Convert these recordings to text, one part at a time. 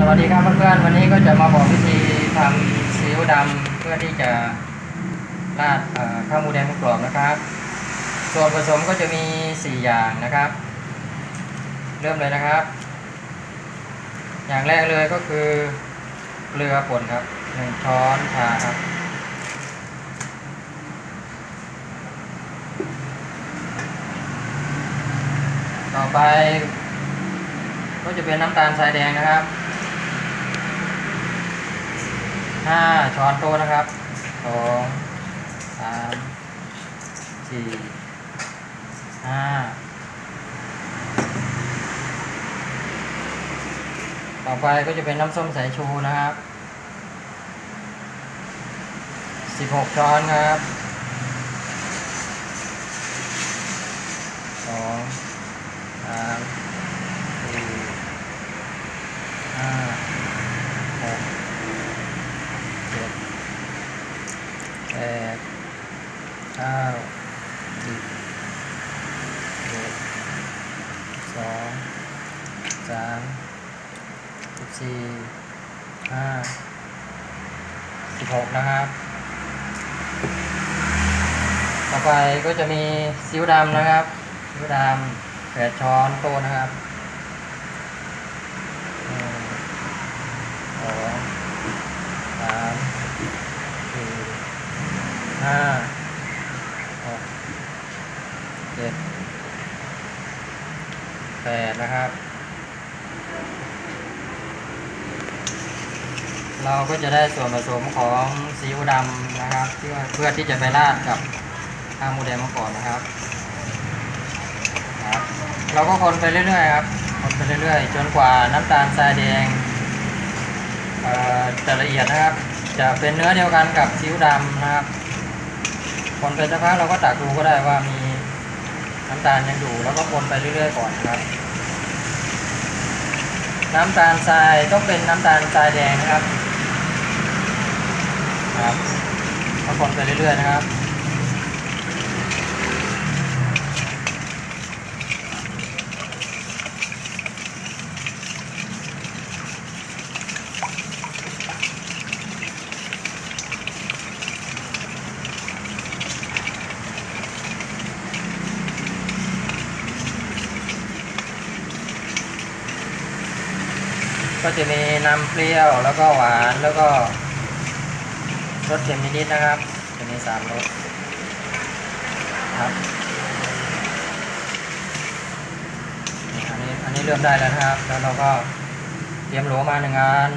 สวัสดีครับเพื่อนๆวันนี้ก็จะมาบอกวิธีทำซีอิ๊วดำเพื่อที่จะราดข้าวหมูแดงกรอบนะครับ ส่วนผสมก็จะมี 4 อย่างนะครับ เริ่มเลยนะครับ อย่างแรกเลยก็คือเกลือป่นครับ1ช้อนชาครับต่อไปก็จะเป็นน้ำตาลทรายแดงนะครับ ห้าช้อนโต๊ะนะครับสองสามสี่ห้าต่อไปก็จะเป็นน้ำส้มสายชูนะครับสิบหกช้อนครับ สอง สามสี่ห้าหกเจ็ดแป ดเก้าสิบเอ็ดสองสามสิบสี่ห้าสิบหกนะครับ ต่อไปก็จะมีซิ้วดำนะครับซิ้วดำแปดช้อนโต๊ะนะครับหนึ่งสองสามสี่ห้าหก เจ็ดแปดนะครับ เราก็จะได้ส่วนผสมของซีอิ๊วดำนะครับเพื่อเพื่อที่จะไปราดกับข้าวหมูแดงมาก่อนนะครับครับ เราก็คนไปเรื่อยๆครับคนไปเรื่อยๆ จนกว่าน้ำตาลทรายแดงจะละเอียดนะครับ จะเป็นเนื้อเดียวกันกับซีอิ๊วดำนะครับคนไปสักพักเราก็ตักดูก็ได้ว่ามี น้ำตาลยังอยู่แล้วก็คนไปเรื่อยๆก่อนครับ น้ำตาลทรายต้องเป็นน้ำตาลทรายแดงนะครับ ครับก็คนไปเรื่อยๆนะครับ ก็จะมีน้ำเปรี้ยวแล้วก็หวานแล้วก็รสเค็มนิดๆนะครับจะมีสามรสครับอันนี้อันนี้เริ่มได้แล้วนะครับ แล้วเราก็เตรียมโหลมาหนึ่งอัน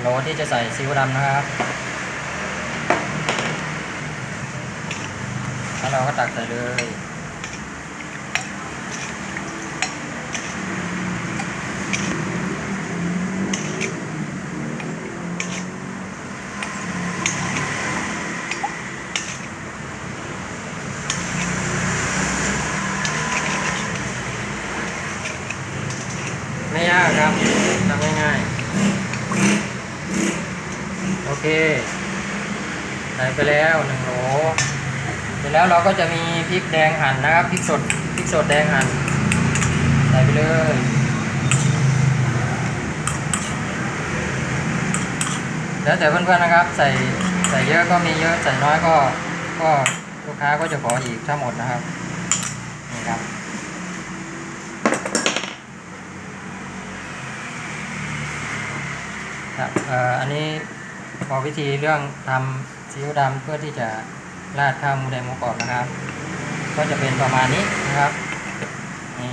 โหลที่จะใส่ซีอิ๊วดำนะครับแล้วเราก็ตักใส่เลย ไม่ยากครับทำง่ายๆโอเคใส่ไปแล้วหนึ่งโหลเสร็จแล้วเราก็จะมีพริกแดงหั่นนะครับพริกสดพริกสดแดงหั่นใส่ไปเลยแล้วแต่เพื่อนๆนะครับ ใส่ใส่เยอะก็มีเยอะใส่น้อยก็ก็ลูกค้าก็จะขออีกถ้าหมดนะครับนี่ครับ ครับอ่ออันนี้บอกวิธีเรื่องทำซีอิ๊วดำเพื่อที่จะราดข้าวหมูแดงหมูกรอบนะครับ ก็จะเป็นประมาณนี้นะครับนี่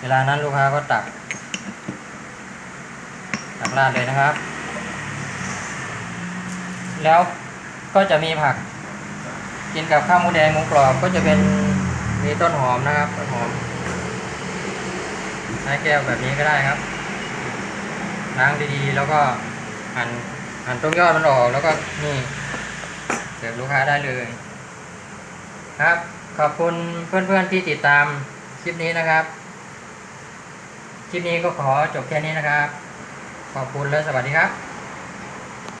เวลานั้นลูกค้าก็ตัก ตักราดเลยนะครับ แล้วก็จะมีผัก กินกับข้าวหมูแดงหมูกรอบก็จะเป็นมีต้นหอมนะครับต้นหอมใช้แก้วแบบนี้ก็ได้ครับ ล้างดีๆ แล้วก็หั่นหั่นตรงยอดมันออก แล้วก็นี่เสิร์ฟลูกค้าได้เลย ครับ ขอบคุณเพื่อนๆที่ติดตามคลิปนี้นะครับ คลิปนี้ก็ขอจบแค่นี้นะครับ ขอบคุณและสวัสดีครับ